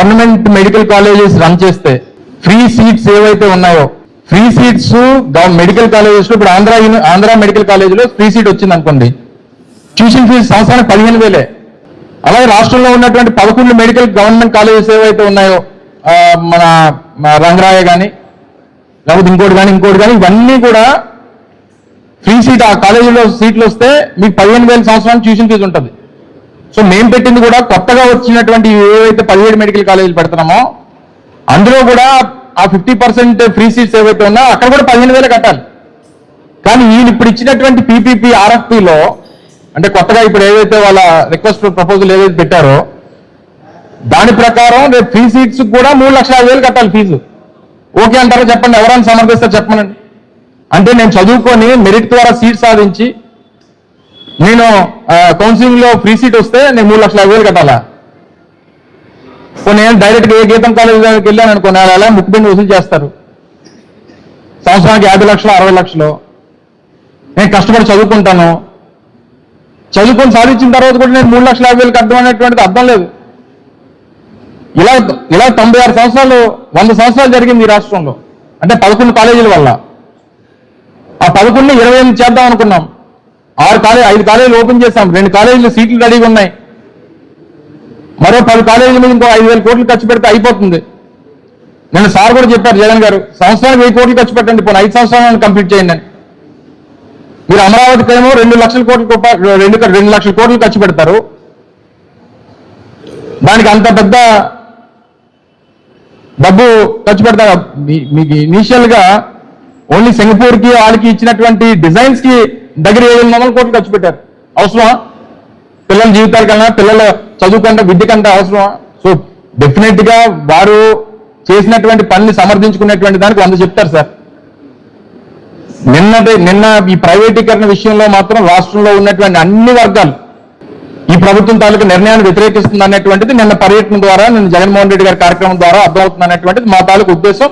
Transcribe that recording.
Government medical colleges run చేస్తే free seats ఏవైతే ఉన్నాయో ఫ్రీ సీట్స్ మెడికల్ కాలేజెస్లో ఇప్పుడు ఆంధ్ర యూని- ఆంధ్ర మెడికల్ కాలేజీలో ఫ్రీ సీట్ వచ్చింది అనుకోండి ట్యూషన్ ఫీజు సంవత్సరానికి పదిహేను వేలే. అలాగే రాష్ట్రంలో ఉన్నటువంటి పదకొండు మెడికల్ గవర్నమెంట్ కాలేజెస్ ఏవైతే ఉన్నాయో మన మన రంగరాయ కానీ లేకపోతే ఇంకోటి కానీ ఇంకోటి కానీ ఇవన్నీ కూడా ఫ్రీ సీట్ ఆ కాలేజీలో సీట్లు వస్తే మీకు పదిహేను వేల సంవత్సరానికి ట్యూషన్ ఫీజు ఉంటుంది. సో మేము పెట్టింది కూడా కొత్తగా వచ్చినటువంటి ఏవైతే పదిహేడు మెడికల్ కాలేజీలు పెడుతున్నామో అందులో కూడా ఆ ఫిఫ్టీ పర్సెంట్ ఫ్రీ సీట్స్ ఏవైతే ఉన్నా అక్కడ కూడా పదిహేను వేలు కట్టాలి. కానీ ఈయన ఇప్పుడు ఇచ్చినటువంటి పీపీపీ ఆర్ఎఫ్పిలో అంటే కొత్తగా ఇప్పుడు ఏదైతే వాళ్ళ రిక్వెస్ట్ ప్రపోజల్ ఏదైతే పెట్టారో దాని ప్రకారం రేపు ఫ్రీ సీట్స్ కూడా మూడు లక్షల వేలు కట్టాలి ఫీజు. ఓకే అంటారో చెప్పండి? ఎవరైనా సమర్థిస్తారు చెప్పనండి అంటే నేను చదువుకొని మెరిట్ ద్వారా సీట్ సాధించి నేను కౌన్సిలింగ్లో ఫ్రీ సీట్ వస్తే నేను మూడు లక్షల యాభై వేలు కట్టాలా? కొన్ని నేను డైరెక్ట్గా ఏ గీతం కాలేజ్ దగ్గరికి వెళ్ళాను అనుకో అలా ముక్కు పిండి వసూలు చేస్తారు. సంవత్సరానికి యాభై లక్షలు అరవై లక్షలు. నేను కష్టపడి చదువుకుంటాను. చదువుకొని సాధించిన తర్వాత కూడా నేను మూడు లక్షల యాభై వేలు కట్టడం అనేటువంటిది అర్థం లేదు. ఇలా ఇలా తొంభై ఆరు సంవత్సరాలు వంద సంవత్సరాలు జరిగింది ఈ రాష్ట్రంలో. అంటే పదకొండు కాలేజీల వల్ల. ఆ పదకొండు ఇరవై ఎనిమిది చేద్దాం అనుకున్నాం. ఆరు కాలేజ్ ఐదు కాలేజీలు ఓపెన్ చేశాం. రెండు కాలేజీలు సీట్లు రెడీగా ఉన్నాయి. మరో పది కాలేజీల మీద ఇంకో ఐదు వేల కోట్లు ఖర్చు పెడితే అయిపోతుంది. నేను సార్ కూడా చెప్పారు జగన్ గారు సంవత్సరానికి వెయ్యి కోట్లు ఖర్చు పెట్టండి పోనీ ఐదు సంవత్సరాలను కంప్లీట్ చేయండి అని. మీరు అమరావతికి ఏమో రెండు లక్షల కోట్ల రెండు రెండు లక్షల కోట్లు ఖర్చు పెడతారు. దానికి అంత పెద్ద డబ్బు ఖర్చు పెడతారు. మీ- మీకు ఇనీషియల్గా ఓన్లీ సింగపూర్కి వాళ్ళకి ఇచ్చినటువంటి డిజైన్స్కి దగ్గర ఏడు వందల కోట్లు ఖర్చు పెట్టారు. అవసరమా? పిల్లల జీవితాల కన్నా పిల్లల చదువుకంటే విద్యకంటే విద్య కంటే అవసరమా? సో డెఫినెట్గా వారు చేసినటువంటి పనిని సమర్థించుకునేటువంటి దానికి వంద చెప్తారు సార్. నిన్నటి నిన్న ఈ ప్రైవేటీకరణ విషయంలో మాత్రం రాష్ట్రంలో ఉన్నటువంటి అన్ని వర్గాలు ఈ ప్రభుత్వం తాలూకు నిర్ణయాన్ని వ్యతిరేకిస్తుంది అనేటువంటిది నిన్న పర్యటన ద్వారా నిన్న జగన్మోహన్ రెడ్డి గారి కార్యక్రమం ద్వారా అర్థమవుతుంది అనేటువంటిది మా తాలూకు ఉద్దేశం.